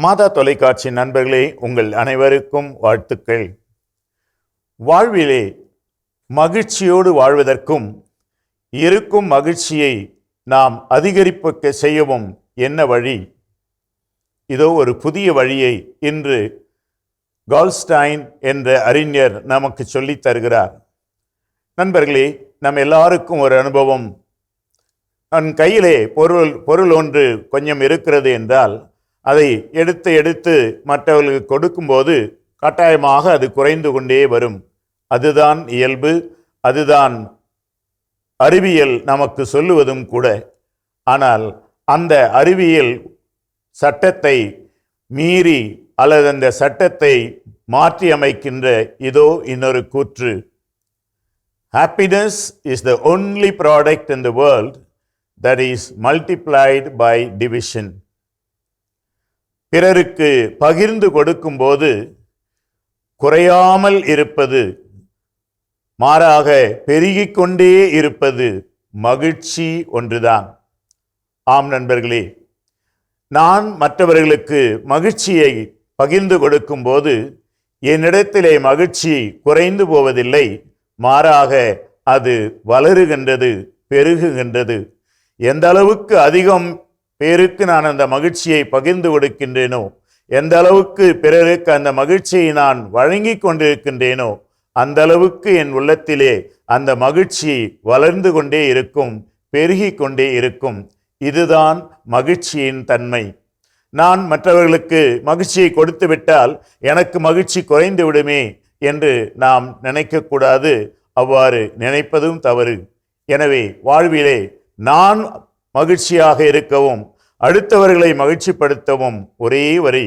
மாதா தொலைக்காட்சி நண்பர்களே உங்கள் அனைவருக்கும் வாழ்த்துக்கள். வாழ்விலே மகிழ்ச்சியோடு வாழ்வதற்கும் இருக்கும் மகிழ்ச்சியை நாம் அதிகரிப்புக்க செய்யவும் என்ன வழி? இதோ ஒரு புதிய வழியை இன்று கால்ஸ்டைன் என்ற அறிஞர் நமக்கு சொல்லித் தருகிறார். நண்பர்களே நம் எல்லாருக்கும் ஒரு அனுபவம். நம் கையிலே பொருள் பொருள் ஒன்று கொஞ்சம் இருக்கிறது என்றால் அதை எடுத்து எடுத்து மற்றவர்களுக்கு கொடுக்கும்போது கட்டாயமாக அது குறைந்து கொண்டே வரும். அதுதான் இயல்பு அதுதான் அறிவியல் நமக்கு சொல்லுவதும் கூட. ஆனால் அந்த அறிவியல் சட்டத்தை மீறி அல்லது அந்த சட்டத்தை மாற்றி அமைக்கின்ற இதோ இன்னொரு கூற்று. Happiness is the only product in the world that is multiplied by division பிறருக்கு பகிர்ந்து கொடுக்கும்போது குறையாமல் இருப்பது மாறாக பெருகிக் கொண்டே இருப்பது மகிழ்ச்சி ஒன்றுதான். ஆம் நண்பர்களே நான் மற்றவர்களுக்கு மகிழ்ச்சியை பகிர்ந்து கொடுக்கும்போது என்னிடத்திலே மகிழ்ச்சி குறைந்து போவதில்லை மாறாக அது வளருகின்றது பெருகுகின்றது. எந்த அளவுக்கு அதிகம் பேருக்கு நான் அந்த மகிழ்ச்சியை பகிர்ந்து கொடுக்கின்றேனோ? எந்த அளவுக்கு பிறருக்கு அந்த மகிழ்ச்சியை நான் வழங்கி கொண்டிருக்கின்றேனோ அந்த அளவுக்கு என் உள்ளத்திலே அந்த மகிழ்ச்சி வளர்ந்து கொண்டே இருக்கும் பெருகி கொண்டே இருக்கும். இதுதான் மகிழ்ச்சியின் தன்மை. நான் மற்றவர்களுக்கு மகிழ்ச்சியை கொடுத்து விட்டால் எனக்கு மகிழ்ச்சி குறைந்து விடுமே என்று நாம் நினைக்கக்கூடாது அவ்வாறு நினைப்பதும் தவறு. எனவே வாழ்விலே நான் மகிழ்ச்சியாக இருக்கவும் அடுத்தவர்களை மகிழ்ச்சிப்படுத்தவும் ஒரே வரி.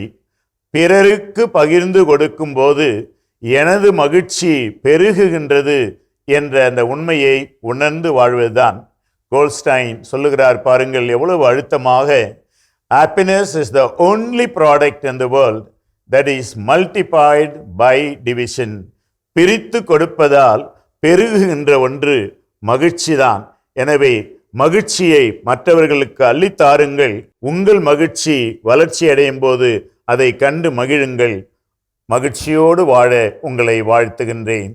பிறருக்கு பகிர்ந்து கொடுக்கும்போது எனது மகிழ்ச்சி பெருகுகின்றது என்ற அந்த உண்மையை உணர்ந்து வாழ்வதுதான். கோல்ஸ்டைன் சொல்லுகிறார் பாருங்கள் எவ்வளவு அழுத்தமாக. Happiness is the only product in the world that is multiplied by division பிரித்து கொடுப்பதால் பெருகுகின்ற ஒன்று மகிழ்ச்சிதான். எனவே மகிழ்ச்சியை மற்றவர்களுக்கு அள்ளித்தாருங்கள். உங்கள் மகிழ்ச்சி வளர்ச்சி அடையும் போது அதை கண்டு மகிழுங்கள். மகிழ்ச்சியோடு வாழ உங்களை வாழ்த்துகின்றேன்.